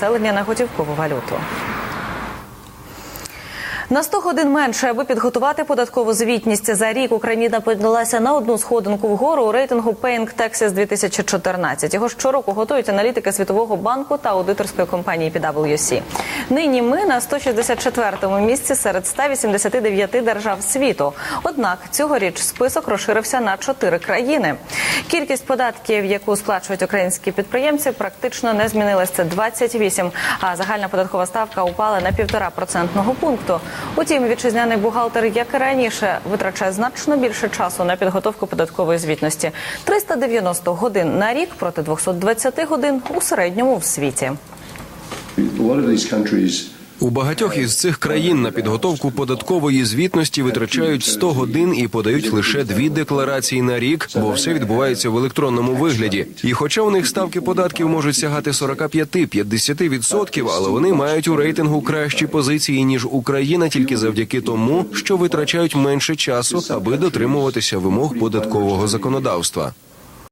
населення на готівкову валюту. На 100 годин менше, аби підготувати податкову звітність за рік, Україна піднялася на одну сходинку вгору у рейтингу Paying Taxes 2014. Його щороку готують аналітики Світового банку та аудиторської компанії PwC. Нині ми на 164-му місці серед 189 держав світу. Однак цьогоріч список розширився на чотири країни. Кількість податків, яку сплачують українські підприємці, практично не змінилась. Це 28, а загальна податкова ставка упала на півтора процентного пункту. Утім, вітчизняний бухгалтер, як і раніше, витрачає значно більше часу на підготовку податкової звітності 390 годин на рік проти 220 годин у середньому в світі. У багатьох із цих країн на підготовку податкової звітності витрачають 100 годин і подають лише дві декларації на рік, бо все відбувається в електронному вигляді. І хоча у них ставки податків можуть сягати 45-50%, але вони мають у рейтингу кращі позиції ніж Україна тільки завдяки тому, що витрачають менше часу, аби дотримуватися вимог податкового законодавства.